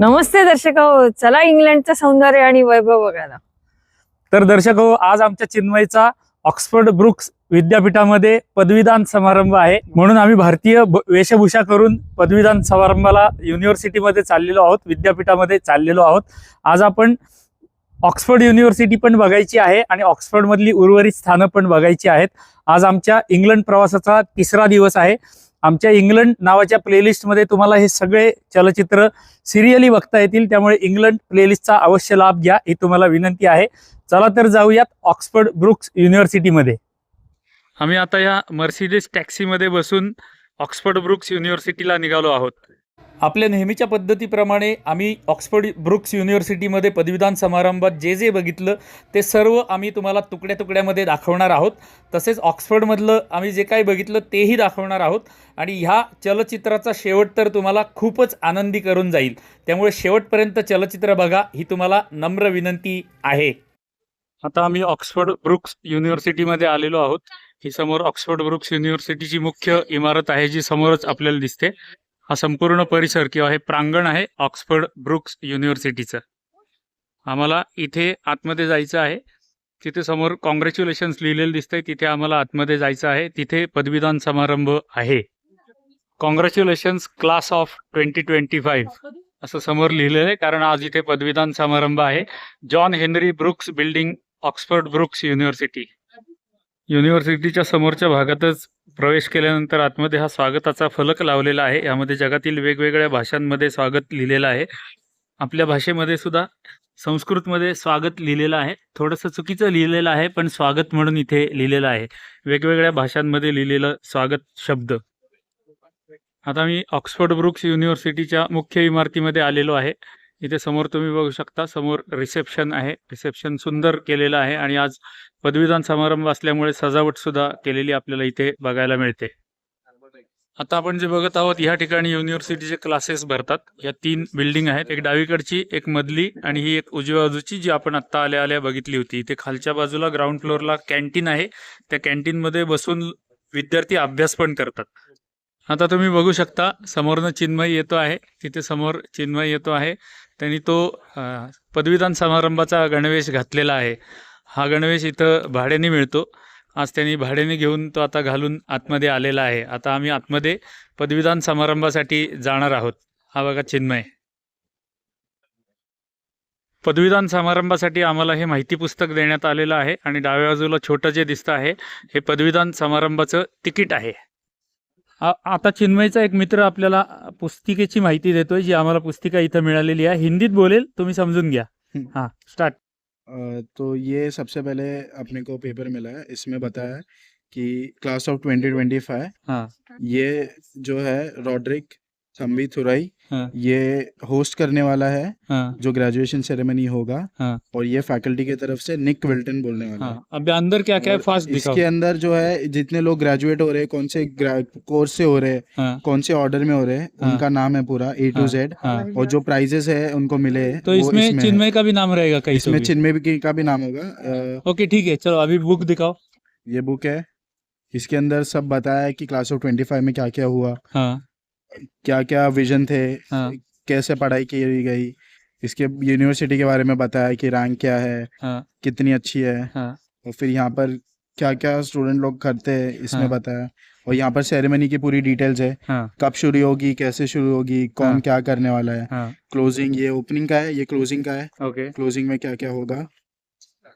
नमस्ते दर्शक हो चला इंग्लंडचं सौंदर्य आणि वैभव बघायला. तर दर्शक हो आज आमच्या चिन्मयचा ऑक्सफर्ड ब्रुक्स विद्यापीठामध्ये पदवीदान समारंभ आहे. म्हणून आम्ही भारतीय वेशभूषा करून पदवीदान समारंभाला युनिव्हर्सिटीमध्ये चाललेलो आहोत विद्यापीठामध्ये चाललेलो आहोत. आज आपण ऑक्सफर्ड युनिव्हर्सिटी पण बघायची आहे आणि ऑक्सफर्डमधली उर्वरित स्थानं पण बघायची आहेत. आज आमच्या इंग्लंड प्रवासाचा तिसरा दिवस आहे. आमच्या इंग्लंड नावाच्या प्लेलिस्टमध्ये तुम्हाला हे सगळे चलचित्र सिरियली बघता येतील. त्यामुळे इंग्लंड प्लेलिस्टचा अवश्य लाभ घ्या ही तुम्हाला विनंती आहे. चला तर जाऊयात ऑक्सफर्ड ब्रुक्स युनिव्हर्सिटीमध्ये आम्ही आता या मर्सिडीज टॅक्सीमध्ये बसून ऑक्सफर्ड ब्रुक्स युनिव्हर्सिटीला निघालो आहोत. आपल्या नेहमीच्या पद्धतीप्रमाणे आम्ही ऑक्सफर्ड ब्रुक्स युनिव्हर्सिटीमध्ये पदवीदान समारंभात जे जे बघितलं ते सर्व आम्ही तुम्हाला तुकड्या तुकड्यामध्ये दाखवणार आहोत. तसेच ऑक्सफर्डमधलं आम्ही जे काही बघितलं तेही दाखवणार आहोत. आणि ह्या चलचित्राचा शेवट तर तुम्हाला खूपच आनंदी करून जाईल. त्यामुळे शेवटपर्यंत चलचित्र बघा ही तुम्हाला नम्र विनंती आहे. आता आम्ही ऑक्सफर्ड ब्रुक्स युनिव्हर्सिटीमध्ये आलेलो आहोत. ही समोर ऑक्सफर्ड ब्रुक्स युनिव्हर्सिटीची मुख्य इमारत आहे जी समोरच आपल्याला दिसते. हा संपूर्ण परिसर किंवा हे प्रांगण आहे ऑक्सफर्ड ब्रुक्स युनिव्हर्सिटीचं. आम्हाला इथे आतमध्ये जायचं आहे. तिथे समोर कॉंग्रॅच्युलेशन्स लिहिलेलं दिसतंय. तिथे आम्हाला आतमध्ये जायचं आहे. तिथे पदवीदान समारंभ आहे. Congratulations class of twenty twenty five असं समोर लिहिलेलं आहे कारण आज इथे पदवीदान समारंभ आहे. John Henry Brookes building Oxford Brookes university युनिव्हर्सिटीच्या समोरच्या भागातच प्रवेश केल्यानंतर आतमध्ये हा स्वागताचा फलक लावलेला आहे. यामध्ये जगातील वेगवेगळ्या भाषांमध्ये स्वागत लिहिलेलं आहे. आपल्या भाषेमध्ये सुद्धा संस्कृतमध्ये स्वागत लिहिलेलं आहे. थोडंसं चुकीचं लिहिलेलं आहे पण स्वागत म्हणून इथे लिहिलेलं आहे. वेगवेगळ्या भाषांमध्ये लिहिलेलं स्वागत शब्द. आता मी ऑक्सफर्ड ब्रुक्स युनिव्हर्सिटीच्या मुख्य इमारतीमध्ये आलेलो आहे. इथे समोर तुम्ही बघू शकता समोर रिसेप्शन आहे. रिसेप्शन सुंदर केलेलं आहे आणि आज पदवीदान समारंभ असल्यामुळे सजावट सुद्धा केलेली आपल्याला इथे बघायला मिळते. आता आपण जे बघत आहोत या ठिकाणी युनिव्हर्सिटीचे क्लासेस भरतात. या तीन बिल्डिंग आहेत. एक डावीकडची एक मधली आणि ही एक उजव्या बाजूची जी आपण आत्ता आल्या आल्या बघितली होती. इथे खालच्या बाजूला ग्राउंड फ्लोअरला कॅन्टीन आहे. त्या कॅन्टीनमध्ये बसून विद्यार्थी अभ्यास पण करतात. आता तुम्ही बघू शकता समोरनं चिन्मय येतो आहे. तिथे समोर चिन्मय येतो आहे. त्यांनी तो पदवीदान समारंभाचा गणवेश घातलेला आहे. हा गणवेश इथं भाड्याने मिळतो. आज त्यांनी भाड्याने घेऊन तो आता घालून आतमध्ये आलेला आहे. आता आम्ही आतमध्ये पदवीदान समारंभासाठी जाणार आहोत. हा बघा चिन्मय. पदवीदान समारंभासाठी आम्हाला हे माहिती पुस्तक देण्यात आलेलं आहे आणि डाव्या बाजूला छोटं जे दिसतं आहे हे पदवीदान समारंभाचं तिकीट आहे. आता चिन्मयचा एक मित्र आपल्याला पुस्तिकेची माहिती देतोय जी आम्हाला पुस्तिका इथं मिळालेली आहे. हिंदीत बोलेल तुम्ही समजून घ्या. हा स्टार्ट तो ये सबसे पहले अपने को पेपर मिला है। इसमें बताया है कि क्लास ऑफ 2025 हाँ. ये जो है रॉड्रिक थम्बी थुराई हाँ। ये होस्ट करने वाला है हाँ। जो ग्रेजुएशन सेरेमनी होगा हाँ। और ये फैकल्टी की तरफ़ से निक विल्टन बोलने वाला है। हाँ। अब अंदर क्या क्या है फास्ट इसके अंदर जो है जितने लोग ग्रेजुएट हो रहे हैं कौन से कोर्स से हो रहे हैं हाँ। कौन से ऑर्डर में हो रहे हैं हाँ। उनका नाम है पूरा ए टू जेड और जो प्राइजेस है उनको मिले है तो इसमें। चिन्मय का भी नाम रहेगा कहीं इसमें चिन्मय का भी नाम होगा। ओके ठीक है चलो अभी बुक दिखाओ। ये बुक है। इसके अंदर सब बताया है कि क्लास ऑफ़ ट्वेंटी फाइव में क्या क्या हुआ। हाँ। क्या क्या विजन थे हाँ। कैसे पढ़ाई की गई इसके यूनिवर्सिटी के बारे में बताया कि रैंक क्या है हाँ। कितनी अच्छी है। हाँ। और फिर यहाँ पर क्या क्या स्टूडेंट लोग करते हैं इसमें हाँ। बताया। और यहाँ पर सेरेमनी की पूरी डिटेल्स है। हाँ। कब शुरू होगी कैसे शुरू होगी कौन हाँ। क्या करने वाला है। हाँ। क्लोजिंग ये ओपनिंग का है ये क्लोजिंग का है। ओके क्लोजिंग में क्या क्या होगा।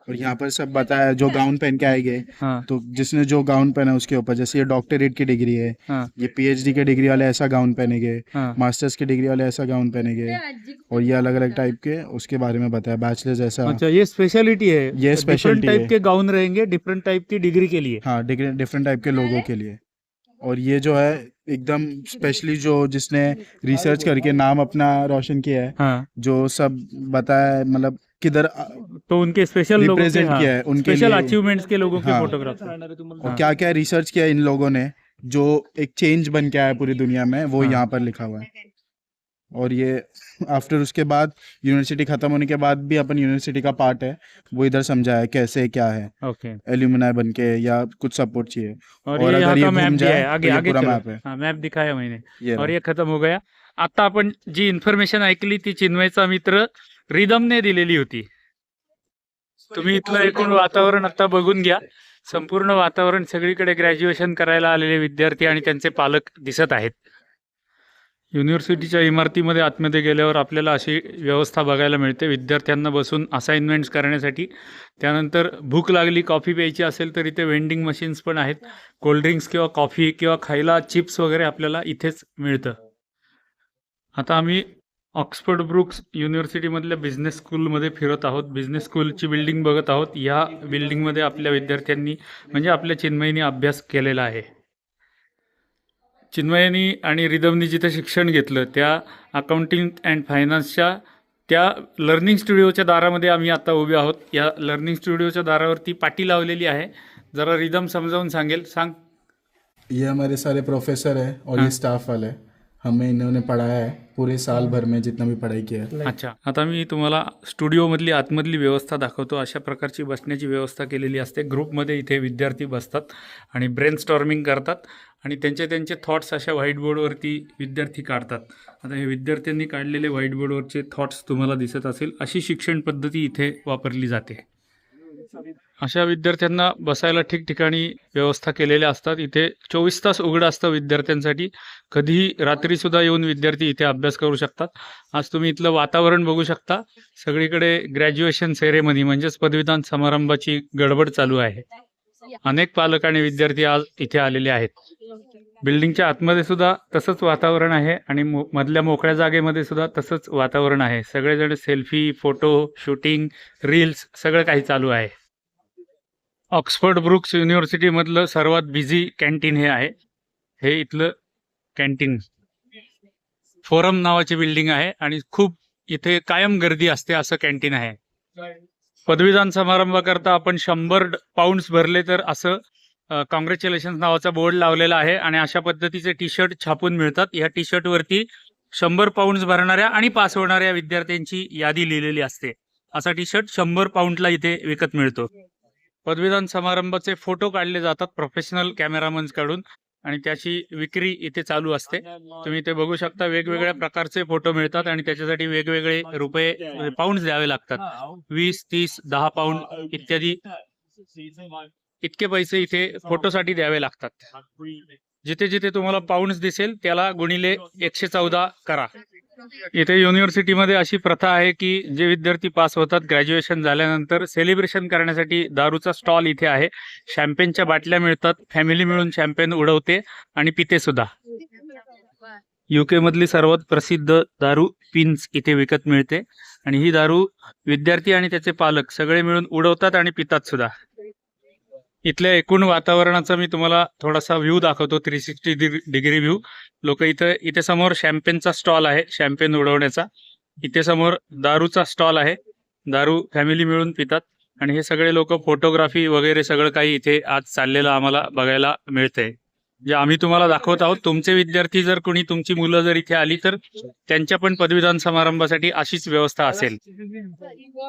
और यहाँ पर सब बताया जो गाउन पहन के आएँगे हाँ। तो जिसने जो गाउन पहना उसके ऊपर जैसे ये डॉक्टरेट की डिग्री है हाँ। ये पीएचडी के डिग्री वाले ऐसा गाउन पहनेंगे हाँ। मास्टर्स की डिग्री वाले ऐसा गाउन पहनेंगे और ये अलग अलग टाइप के उसके बारे में बताया बैचलर्स ऐसा। अच्छा ये स्पेशलिटी है। ये स्पेशल टाइप के गाउन रहेंगे डिफरेंट टाइप की डिग्री के लिए। हाँ डिफरेंट टाइप के लोगों के लिए। और ये जो है एकदम स्पेशली जो जिसने रिसर्च करके नाम अपना रोशन किया है हाँ जो सब बताया मतलब किधर तो उनके स्पेशल लोगों के रिप्रेजेंट हाँ, किया है उनके स्पेशल अचीवमेंट्स के लोगों हाँ, के हाँ। फोटोग्राफ और। क्या क्या रिसर्च किया इन लोगों ने जो एक चेंज बन के आया पूरी दुनिया में वो हाँ। यहाँ पर लिखा हुआ है और ये आफ्टर उसके बाद यूनिवर्सिटी खत्म होने के बाद भी अपन यूनिवर्सिटी का पार्ट है। वो इधर समझा है कैसे क्या है। ओके एल्यूमिनाय बन के या कुछ सपोर्ट चाहिए। और, और ये अगर ये मैप जाए है आगे तो आगे पूरा मैप है। हाँ मैप दिखाया मैंने। और। ये खत्म हो गया। आता आपण जी इन्फॉर्मेशन ऐकली ती चिन्मयचा मित्र रिदमने दिलेली होती। तुम्ही इथलं एकूण वातावरण आता बघून घ्या। संपूर्ण वातावरण सगळीकडे ग्रॅज्युएशन करायला आलेले विद्यार्थी आणि त्यांचे पालक दिसत आहेत. युनिव्हर्सिटीच्या इमारतीमध्ये आतमध्ये गेल्यावर आपल्याला अशी व्यवस्था बघायला मिळते. विद्यार्थ्यांना बसून असाइनमेंट्स करण्यासाठी. त्यानंतर भूक लागली कॉफी प्यायची असेल तर इथे वेंडिंग मशीन्स पण आहेत. कोल्ड्रिंक्स किंवा कॉफी किंवा खायला चिप्स वगैरे आपल्याला इथेच मिळतं. आता आम्ही ऑक्सफर्ड ब्रुक्स युनिव्हर्सिटीमधल्या बिझनेस स्कूलमध्ये फिरत आहोत. बिझनेस स्कूलची बिल्डिंग बघत आहोत. या बिल्डिंगमध्ये आपल्या विद्यार्थ्यांनी म्हणजे आपल्या चिन्मयीने अभ्यास केलेला आहे. चिन्मयनी आणि रिदमनी जिथे शिक्षण घेतलं त्या अकाउंटिंग अँड फायनान्सच्या त्या लर्निंग स्टुडिओच्या दारामध्ये आम्ही आता उभे आहोत. या लर्निंग स्टुडिओच्या दारावरती पाटी लावलेली आहे. जरा रिदम समजावून सांगेल. सांग. ये हमारे सारे प्रोफेसर है और हाँ। ये स्टाफ वाले। हमें इन्होंने पढ़ाया है पूरे साल भर में जितना भी पढ़ाई किया है। अच्छा आता मी तुम्हाला स्टुडिओमधली आतमधली व्यवस्था दाखवतो. अशा प्रकारची बसण्याची व्यवस्था केलेली असते. ग्रुपमध्ये इथे विद्यार्थी बसतात आणि ब्रेन स्टॉर्मिंग करतात. आणि त्यांचे त्यांचे थॉट्स अशा व्हाईट बोर्डवरती विद्यार्थी काढतात. आता हे विद्यार्थ्यांनी काढलेले व्हाईट बोर्डवरचे थॉट्स तुम्हाला दिसत असेल अशी शिक्षण पद्धती इथे वापरली जाते. अशा विद्यार्थ्यांना बसायला ठिकठिकाणी व्यवस्था केलेल्या असतात. इथे चोवीस तास उघडं असतं विद्यार्थ्यांसाठी. कधीही रात्रीसुद्धा येऊन विद्यार्थी इथे अभ्यास करू शकतात. आज तुम्ही इथलं वातावरण बघू शकता. सगळीकडे ग्रॅज्युएशन सेरेमनी म्हणजेच पदवीदान समारंभाची गडबड चालू आहे. अनेक पालक आणि विद्यार्थी आज इथे आलेले आहेत. बिल्डिंगच्या आतमध्ये सुद्धा तसंच वातावरण आहे आणि मधल्या मोकळ्या जागेमध्ये सुद्धा तसंच वातावरण आहे. सगळेजण सेल्फी फोटो शूटिंग रील्स सगळं काही चालू आहे. ऑक्सफर्ड ब्रुक्स युनिव्हर्सिटीमधलं सर्वात बिझी कॅन्टीन हे आहे. हे इथलं कॅन्टीन. फोरम नावाची बिल्डिंग आहे आणि खूप इथे कायम गर्दी असते असं कॅन्टीन आहे. पदवीदान समारंभाकरता आपण शंभर पाऊंड्स भरले तर असं कॉंग्रॅच्युलेशन नावाचा बोर्ड लावलेला आहे आणि अशा पद्धतीचे टी शर्ट छापून मिळतात. या टी शर्टवरती शंभर पाऊंड्स भरणाऱ्या आणि पास होणाऱ्या विद्यार्थ्यांची यादी लिहिलेली असते. असा टी शर्ट शंभर पाऊंडला इथे विकत मिळतो. पदवीदान समारंभाचे फोटो काढले जातात प्रोफेशनल कॅमेरामन्स काढून आणि त्याची विक्री इथे चालू असते. तुम्ही इथे बघू शकता वेगवेगळ्या प्रकारचे फोटो मिळतात आणि त्याच्यासाठी वेगवेगळे रुपये म्हणजे पाऊंड द्यावे लागतात. वीस तीस दहा पाऊंड इत्यादी. इतके पैसे इथे फोटोसाठी द्यावे लागतात. जिथे जिथे तुम्हाला पाऊंड दिसेल त्याला गुणिले एकशे चौदा करा. इथे युनिव्हर्सिटीमध्ये अशी प्रथा आहे की जे विद्यार्थी पास होतात ग्रॅज्युएशन झाल्यानंतर सेलिब्रेशन करण्यासाठी दारूचा स्टॉल इथे आहे. शॅम्पेनच्या बाटल्या मिळतात फॅमिली मिळून शॅम्पेन उडवते आणि पिते सुद्धा. युके मधली सर्वात प्रसिद्ध दारू पिन्स इथे विकत मिळते. आणि ही दारू विद्यार्थी आणि त्याचे पालक सगळे मिळून उडवतात आणि पितात सुद्धा. इथल्या एकूण वातावरणाचा मी तुम्हाला थोडासा व्ह्यू दाखवतो थ्री सिक्स्टी डिग्री व्ह्यू लोक इथं इथे समोर शॅम्पेनचा स्टॉल आहे शॅम्पेन उडवण्याचा. इथे समोर दारूचा स्टॉल आहे. दारू फॅमिली मिळून पितात. आणि हे सगळे लोक फोटोग्राफी वगैरे सगळं काही इथे आज चाललेलं आम्हाला बघायला मिळतंय. जे आम्ही तुम्हाला दाखवत आहोत तुमचे विद्यार्थी जर कोणी तुमची मुलं जर इथे आली तर त्यांच्या पण पदवीदान समारंभासाठी अशीच व्यवस्था असेल.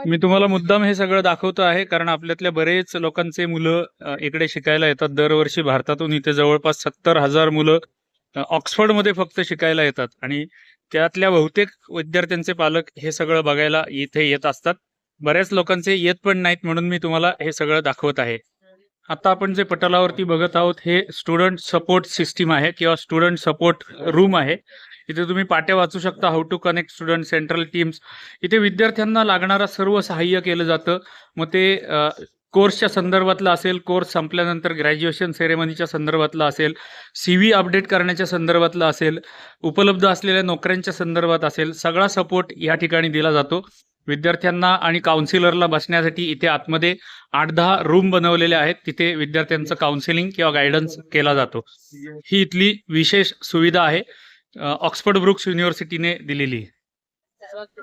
मी तुम्हाला मुद्दाम हे सगळं दाखवतो आहे कारण आपल्यातल्या बरेच लोकांचे मुलं इकडे शिकायला येतात. दरवर्षी भारतातून इथे जवळपास सत्तर हजार मुलं ऑक्सफर्डमध्ये फक्त शिकायला येतात. आणि त्यातल्या बहुतेक विद्यार्थ्यांचे पालक हे सगळं बघायला इथे येत असतात. बऱ्याच लोकांचे येत पण नाहीत म्हणून मी तुम्हाला हे सगळं दाखवत आहे. आता आपण जे पटलावरती बघत आहोत हे स्टुडंट सपोर्ट सिस्टीम आहे किंवा स्टुडंट सपोर्ट रूम आहे. इथे तुम्ही पाट्या वाचू शकता how to connect student central teams इथे विद्यार्थ्यांना लागणारा सर्व सहाय्य केलं जातं. मग ते कोर्सच्या संदर्भातलं असेल कोर्स संपल्यानंतर ग्रॅज्युएशन सेरेमनीच्या संदर्भातलं असेल सी व्ही अपडेट करण्याच्या संदर्भातलं असेल उपलब्ध असलेल्या नोकऱ्यांच्या संदर्भात असेल सगळा सपोर्ट या ठिकाणी दिला जातो. विद्यार्थ्यांना आणि काउन्सिलरला बसण्यासाठी इथे आतमध्ये आठ दहा रूम बनवलेले आहेत. तिथे विद्यार्थ्यांचं काउन्सिलिंग किंवा गायडन्स केला जातो. ही इथली विशेष सुविधा आहे. ऑक्सफर्ड ब्रुक्स युनिव्हर्सिटीने दिलेली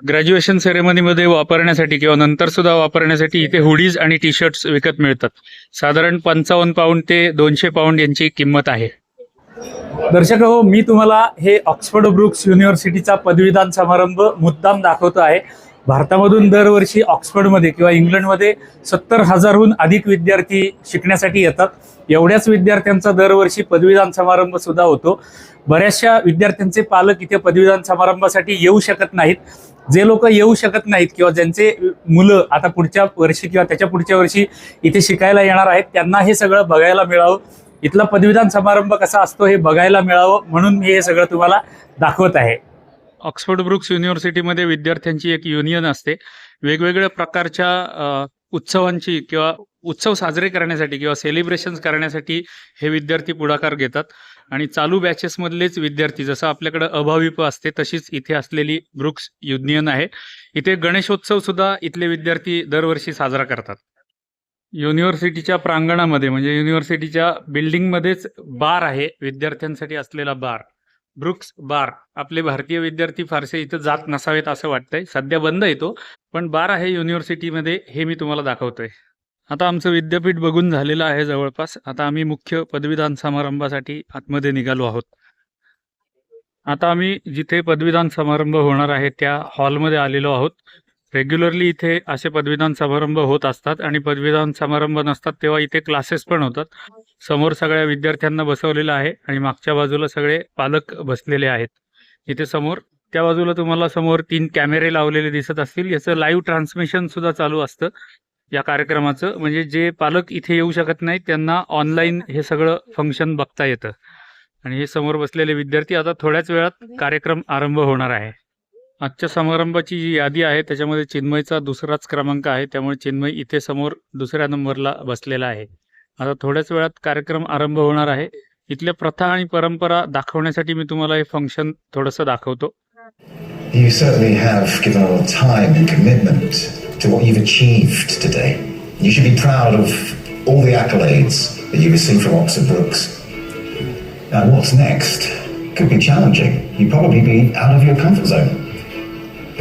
ग्रॅज्युएशन सेरेमनीमध्ये वापरण्यासाठी किंवा नंतर सुद्धा वापरण्यासाठी इथे हुडीज आणि टी शर्ट्स विकत मिळतात. साधारण पंचावन्न पाऊंड ते दोनशे पाऊंड यांची किंमत आहे. दर्शक हो मी तुम्हाला हे ऑक्सफर्ड ब्रुक्स युनिव्हर्सिटीचा पदवीदान समारंभ मुद्दाम दाखवतो आहे. भारतामधून दरवर्षी ऑक्सफर्डमध्ये किंवा इंग्लंडमध्ये सत्तर हजारहून अधिक विद्यार्थी शिकण्यासाठी येतात. एवढ्याच विद्यार्थ्यांचा दरवर्षी पदवीदान समारंभ सुद्धा होतो. बऱ्याचशा विद्यार्थ्यांचे पालक इथे पदवीदान समारंभासाठी येऊ शकत नाहीत. जे लोक येऊ शकत नाहीत किंवा ज्यांचे मुलं आता पुढच्या वर्षी किंवा त्याच्या पुढच्या वर्षी इथे शिकायला येणार आहेत त्यांना हे सगळं बघायला मिळावं. इथला पदवीदान समारंभ कसा असतो हे बघायला मिळावं म्हणून मी हे सगळं तुम्हाला दाखवत आहे. ऑक्सफोर्ड ब्रुक्स युनिव्हर्सिटीमध्ये विद्यार्थ्यांची एक युनियन असते. वेगवेगळ्या प्रकारच्या उत्सवांची किंवा उत्सव साजरे करण्यासाठी किंवा सेलिब्रेशन्स करण्यासाठी हे विद्यार्थी पुढाकार घेतात. आणि चालू बॅचेसमधलेच विद्यार्थी जसं आपल्याकडं अभाविप असते तशीच इथे असलेली ब्रुक्स युनियन आहे. इथे गणेशोत्सव सुद्धा इथले विद्यार्थी दरवर्षी साजरा करतात. युनिव्हर्सिटीच्या प्रांगणामध्ये म्हणजे युनिव्हर्सिटीच्या बिल्डिंगमध्येच बार आहे विद्यार्थ्यांसाठी असलेला बार. ब्रुक्स बार. आपले भारतीय विद्यार्थी फारसे इथं जात नसावेत असं वाटतंय. सध्या बंद येतो पण बार आहे युनिव्हर्सिटीमध्ये हे मी तुम्हाला दाखवतोय. आता आमचं विद्यापीठ बघून झालेलं आहे जवळपास. आता आम्ही मुख्य पदवीदान समारंभासाठी आतमध्ये निघालो आहोत. आता आम्ही जिथे पदवीदान समारंभ होणार आहे त्या हॉलमध्ये आलेलो आहोत. रेग्युलरली इथे असे पदवीदान समारंभ होत असतात आणि पदवीदान समारंभ नसतात तेव्हा इथे क्लासेस पण होतात. समोर सगळ्या विद्यार्थ्यांना बसवलेलं आहे आणि मागच्या बाजूला सगळे पालक बसलेले आहेत. इथे समोर त्या बाजूला तुम्हाला समोर तीन कॅमेरे लावलेले दिसत असतील. याचं लाईव्ह ट्रान्समिशन सुद्धा चालू असतं. या कार्यक्रमाचं म्हणजे जे पालक इथे येऊ शकत नाहीत त्यांना ऑनलाईन हे सगळं फंक्शन बघता येतं. आणि हे समोर बसलेले विद्यार्थी आता थोड्याच वेळात कार्यक्रम आरंभ होणार आहे. आजच्या समारंभाची जी यादी आहे त्याच्यामध्ये चिन्मयचा दुसराच क्रमांक आहे. त्यामुळे चिन्मय इथे समोर दुसऱ्या नंबरला बसलेला आहे. आता थोड्याच वेळात कार्यक्रम आरंभ होणार आहे. इथल्या प्रथा आणि परंपरा दाखवण्यासाठी मी तुम्हाला हे फंक्शन थोडस दाखवतो. You probably be out of your comfort zone.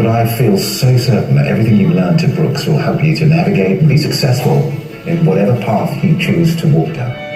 But I feel so certain that everything you've learned at Brooks will help you to navigate and be successful in whatever path you choose to walk down.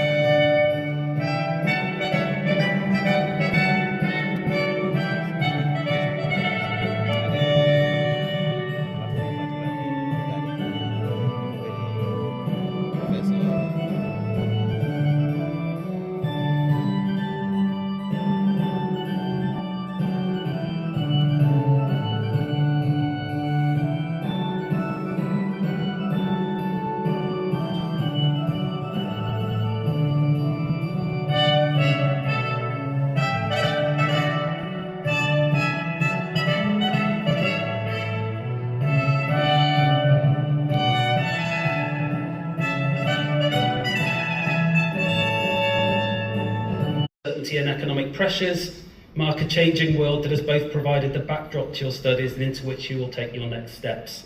Pressures mark a changing world that has both provided the backdrop to your studies and into which you will take your next steps.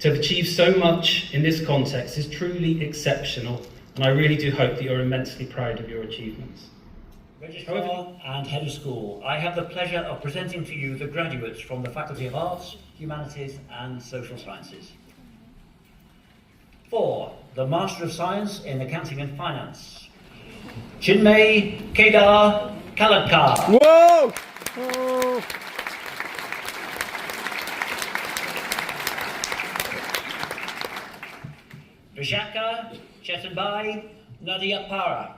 To have achieved so much in this context is truly exceptional, and I really do hope that you're immensely proud of your achievements. Registrar and Head of School, I have the pleasure of presenting to you the graduates from the Faculty of Arts, Humanities and Social Sciences. For the Master of Science in Accounting and Finance, Chinmay Kedar colored car. Whoa! Whoa. Vishaka, Chetanbai, Nadiapara.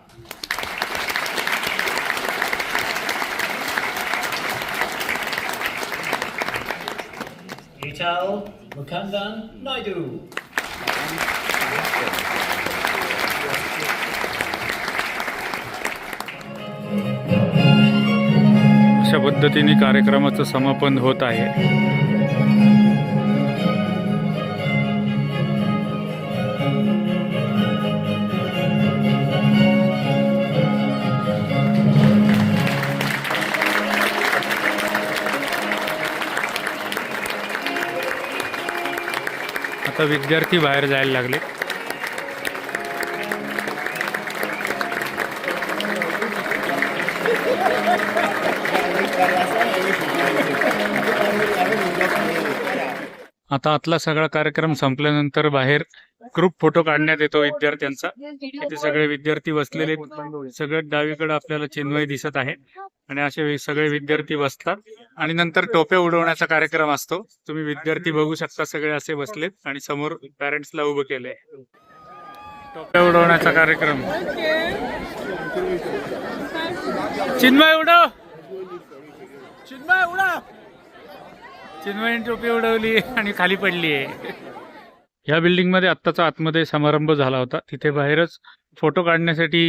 Utal Mukandan Naidu. पद्धतीने कार्यक्रमाचं समापन होत आहे. आता विद्यार्थी बाहेर जायला लागले. आता आतला सगळा कार्यक्रम संपल्यानंतर बाहेर ग्रुप फोटो काढण्यात येतो विद्यार्थ्यांचा. इथे सगळे विद्यार्थी बसलेले सगळे सगळ्यात डावीकडे आपल्याला चिन्मय दिसत आहे. आणि असे सगळे विद्यार्थी बसतात. आणि नंतर टोप्या उडवण्याचा कार्यक्रम असतो. तुम्ही विद्यार्थी बघू शकता सगळे असे बसलेत आणि समोर पॅरेंट्सला उभं केलंय. टोप्या उडवण्याचा कार्यक्रम. चिन्मय उडव! चिन्मय उडव! चिन्मयने टोपी उडवली आणि खाली पडली आहे ह्या बिल्डिंगमध्ये आत्ताचा आतमध्ये समारंभ झाला होता. तिथे बाहेरच फोटो काढण्यासाठी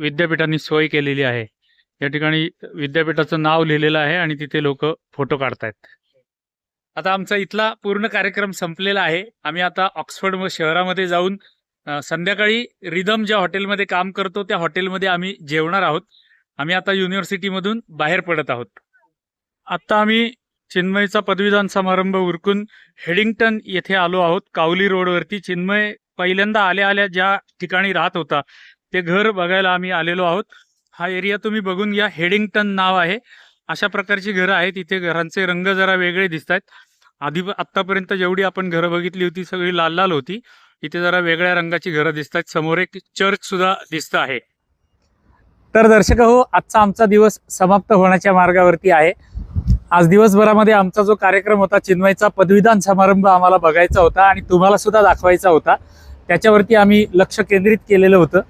विद्यापीठाने सोय केलेली आहे. या ठिकाणी विद्यापीठाचं नाव लिहिलेलं आहे आणि तिथे लोक फोटो काढतायत. आता आमचा इथला पूर्ण कार्यक्रम संपलेला आहे. आम्ही आता ऑक्सफर्ड शहरामध्ये जाऊन संध्याकाळी रिदम ज्या हॉटेलमध्ये काम करतो त्या हॉटेलमध्ये आम्ही जेवणार आहोत. आम्ही आता युनिव्हर्सिटीमधून बाहेर पडत आहोत. आत्ता आम्ही चिन्मयचा पदवीदान समारंभ उरकून हेडिंग्टन येथे आलो आहोत. कावली रोडवरती चिन्मय पहिल्यांदा आल्या आल्या ज्या ठिकाणी राहत होता ते घर बघायला आम्ही आलेलो आहोत. हा एरिया तुम्ही बघून घ्या. हेडिंग्टन नाव आहे. अशा प्रकारची घरं आहेत. इथे घरांचे रंग जरा वेगळे दिसत आहेत आधी आतापर्यंत जेवढी आपण घरं बघितली होती सगळी लाल लाल होती. इथे जरा वेगळ्या रंगाची घरं दिसत आहेत समोर एक चर्च सुद्धा दिसत आहे. तर दर्शक हो आजचा आमचा दिवस समाप्त होण्याच्या मार्गावरती आहे. आज दिवसभरामध्ये आमचा जो कार्यक्रम होता चिन्मयचा पदवीदान समारंभ आम्हाला बघायचा होता आणि तुम्हाला सुद्धा दाखवायचा होता. त्याच्यावरती आम्ही लक्ष केंद्रित केलेलं होतं.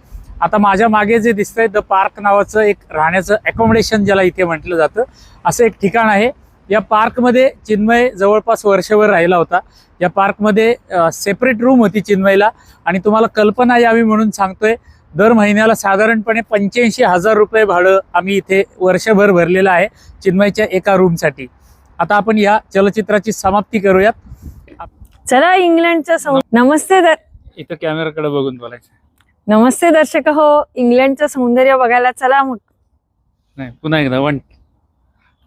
आता माझ्या मागे जे दिसतंय द पार्क नावाचं एक राहण्याचं अकोमोडेशन ज्याला इथे म्हटलं जातं असं एक ठिकाण आहे. या पार्कमध्ये चिन्मय जवळपास वर्षभर राहिला होता. या पार्कमध्ये सेपरेट रूम होती चिन्मयला आणि तुम्हाला कल्पना यावी म्हणून सांगतोय. दर महिन्याला साधारणपणे पंच्याऐंशी हजार रुपये भाडं आम्ही इथे वर्षभर भरलेलं आहे चिन्मयच्या एका रूमसाठी आता आपण या चलचित्राची समाप्ती करूयात. चला इंग्लंडचं सौ नमस्ते दर इथं कॅमेराकडे बघून बोलायचं. नमस्ते दर्शक हो इंग्लंडचं सौंदर्य बघायला चला मग. नाही पुन्हा एकदा वन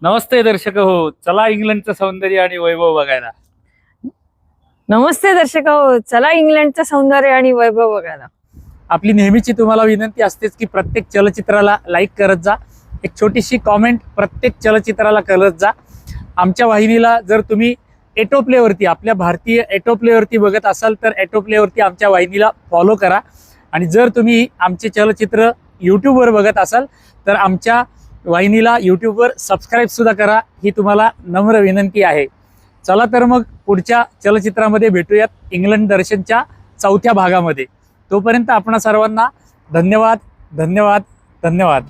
नमस्ते दर्शक हो चला इंग्लंडचं सौंदर्य आणि वैभव बघायला. नमस्ते दर्शक हो चला इंग्लंडचं सौंदर्य आणि वैभव बघायला. आपली नेहमीची तुम्हाला विनंती असतेच की प्रत्येक चलचित्राला लाईक करत जा. एक छोटीशी कॉमेंट प्रत्येक चलचित्राला करत जा. आमच्या वाहिनीला जर तुम्ही एटोप्लेवरती आपल्या भारतीय एटोप्लेवरती बघत असाल तर एटोप्लेवरती आमच्या वाहिनीला फॉलो करा. आणि जर तुम्ही आमचे चलचित्र यूट्यूबवर बघत असाल तर आमच्या वाहिनीला यूट्यूबवर सबस्क्राईबसुद्धा करा. ही तुम्हाला नम्र विनंती आहे. चला तर मग पुढच्या चलचित्रामध्ये भेटूयात. इंग्लंड दर्शनच्या चौथ्या भागामध्ये. तोपर्यंत आपणा सर्वांना धन्यवाद धन्यवाद धन्यवाद.